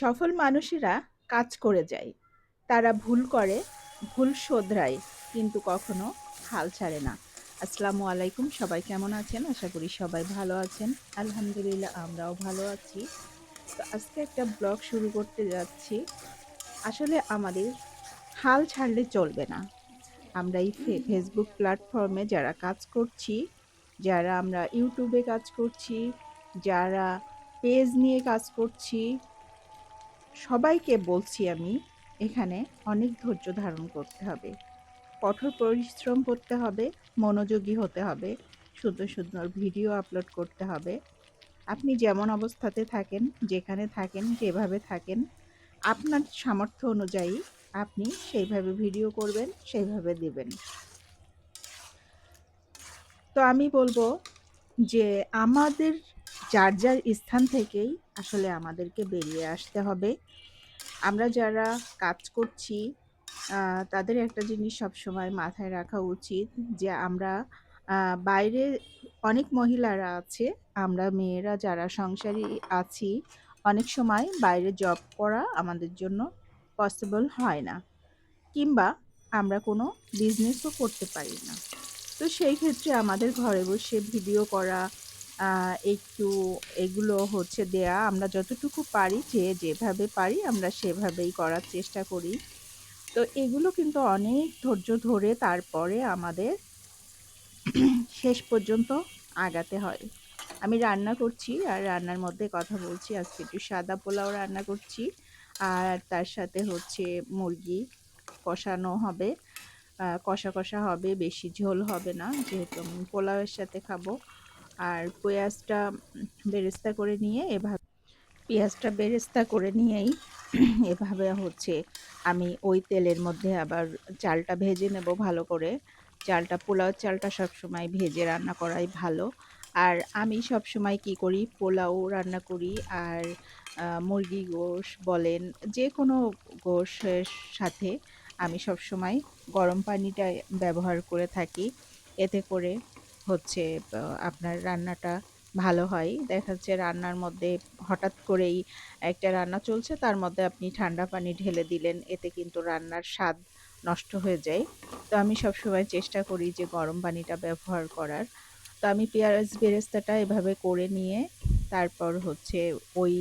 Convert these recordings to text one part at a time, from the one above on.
সফল মানুষেরা কাজ করে যায়। তারা ভুল করে, ভুল শোধরায়, কিন্তু কখনো হাল ছাড়ে না। আসসালামু আলাইকুম, সবাই কেমন আছেন? আশা করি সবাই ভালো আছেন। আলহামদুলিল্লাহ, আমরাও ভালো আছি। তো আজকে একটা ব্লগ শুরু করতে যাচ্ছি। আসলে আমাদের হাল ছাড়লে চলবে না। আমরা এই ফেসবুক প্ল্যাটফর্মে যারা কাজ করছি, যারা আমরা ইউটিউবে কাজ করছি, যারা পেজ নিয়ে কাজ করছি সবাইকে বলছি আমি, এখানে অনেক ধৈর্য ধারণ করতে হবে। কঠোর পরিশ্রম করতে হবে, মনোযোগী হতে হবে সুন্দর সুন্দর ভিডিও আপলোড করতে হবে। আপনি যেমন অবস্থাতে থাকেন, যেখানে থাকেন, যেভাবে থাকেন, আপনার সামর্থ্য অনুযায়ী আপনি সেইভাবে ভিডিও করবেন, সেইভাবে দেবেন। তো আমি বলব যে আমাদের যার যার স্থান থেকেই আসলে আমাদেরকে বেরিয়ে আসতে হবে। আমরা যারা কাজ করছি তাদের একটা জিনিস সবসময় মাথায় রাখা উচিত যে আমরা বাইরে অনেক মহিলারা আছে, আমরা মেয়েরা যারা সংসারী আছি, অনেক সময় বাইরে জব করা আমাদের জন্য পসিবল হয় না। কিংবা আমরা কোনো বিজনেসও করতে পারি না। তো সেই ক্ষেত্রে আমাদের ঘরে বসে ভিডিও করা একটু এগুলো হচ্ছে দেয়া। আমরা যতটুকু পারি যে যেভাবে পারি আমরা সেভাবেই করার চেষ্টা করি। তো এগুলো কিন্তু অনেক ধৈর্য ধরে তারপরে আমাদের শেষ পর্যন্ত আগাতে হয়। আমি রান্না করছি আর রান্নার মধ্যে কথা বলছি। আজকে একটু সাদা পোলাও রান্না করছি আর তার সাথে হচ্ছে মুরগি কষানো হবে। কষা কষা হবে, বেশি ঝোল হবে না। যেহেতু আমি পোলাওয়ের সাথে খাব। আর পেঁয়াজটা বেরেস্তা করে নিয়ে এভাবে, পেঁয়াজটা বেরেস্তা করে নিয়েই এভাবে হচ্ছে আমি ওই তেলের মধ্যে আবার চালটা ভেজে নেব ভালো করে। চালটা, পোলাও চালটা সবসময় ভেজে রান্না করাই ভালো। আর আমি সবসময় কি করি, পোলাও রান্না করি আর মুরগি গোশ বলেন, যে কোনো গোশের সাথে আমি সবসময় গরম পানিটা ব্যবহার করে থাকি। এতে করে হচ্ছে আপনার রান্নাটা ভালো হয়। দেখা যাচ্ছে রান্নার মধ্যে হঠাৎ করেই একটা রান্না চলছে, তার মধ্যে আপনি ঠান্ডা পানি ঢেলে দিলেন, এতে কিন্তু রান্নার স্বাদ নষ্ট হয়ে যায়। তো আমি সবসময় চেষ্টা করি যে গরম পানিটা ব্যবহার করার। তো আমি পেঁয়াজ বেরেস্তাটা এভাবে করে নিয়ে, তারপর হচ্ছে ওই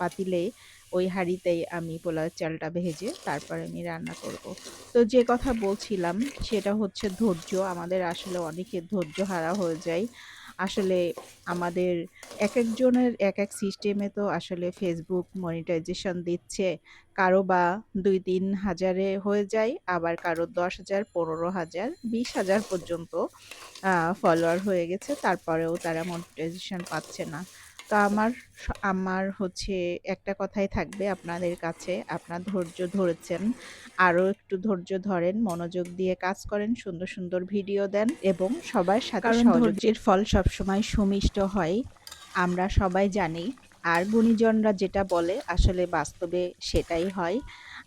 পাতিলে ওই হাঁড়িতেই আমি পোলাওয়ের চালটা ভেজে তারপর আমি রান্না করব। তো যে কথা বলছিলাম, সেটা হচ্ছে ধৈর্য। আমাদের আসলে অনেকের ধৈর্য হারা হয়ে যায়। আসলে আমাদের এক একজনের এক এক সিস্টেমে তো আসলে ফেসবুক মনিটাইজেশন দিচ্ছে। কারও বা দুই তিন হাজারে হয়ে যায়, আবার কারও দশ হাজার, পনেরো হাজার, বিশ হাজার পর্যন্ত ফলোয়ার হয়ে গেছে। তারপরেও তারা মনিটাইজেশন পাচ্ছে না। তো আমার আমার হচ্ছে একটা কথাই থাকবে আপনাদের কাছে। আপনার ধৈর্য ধরেছেন আরও একটু ধৈর্য ধরেন মনোযোগ দিয়ে কাজ করেন সুন্দর সুন্দর ভিডিও দেন এবং সবার সাথে ধৈর্যের ফল সবসময় সুমিষ্ট হয় আমরা সবাই জানি। আর গুণীজনরা যেটা বলে আসলে বাস্তবে সেটাই হয়।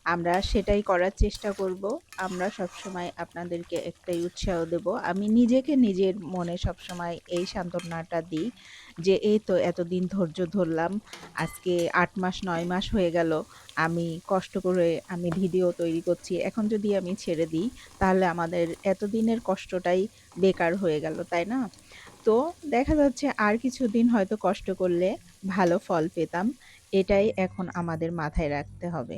আমরা সেটাই করার চেষ্টা করব। আমরা সবসময় আপনাদেরকে একটাই উৎসাহ দেব। আমি নিজেকে নিজের মনে সবসময় এই সান্ত্বনাটা দিই যে, এই তো এতদিন ধৈর্য ধরলাম, আজকে আট মাস, নয় মাস হয়ে গেল, আমি কষ্ট করে আমি ভিডিও তৈরি করছি। এখন যদি আমি ছেড়ে দিই, তাহলে আমাদের এতদিনের কষ্টটাই বেকার হয়ে গেল, তাই না? তো দেখা যাচ্ছে আর কিছুদিন হয়তো কষ্ট করলে ভালো ফল পেতাম। এটাই এখন আমাদের মাথায় রাখতে হবে।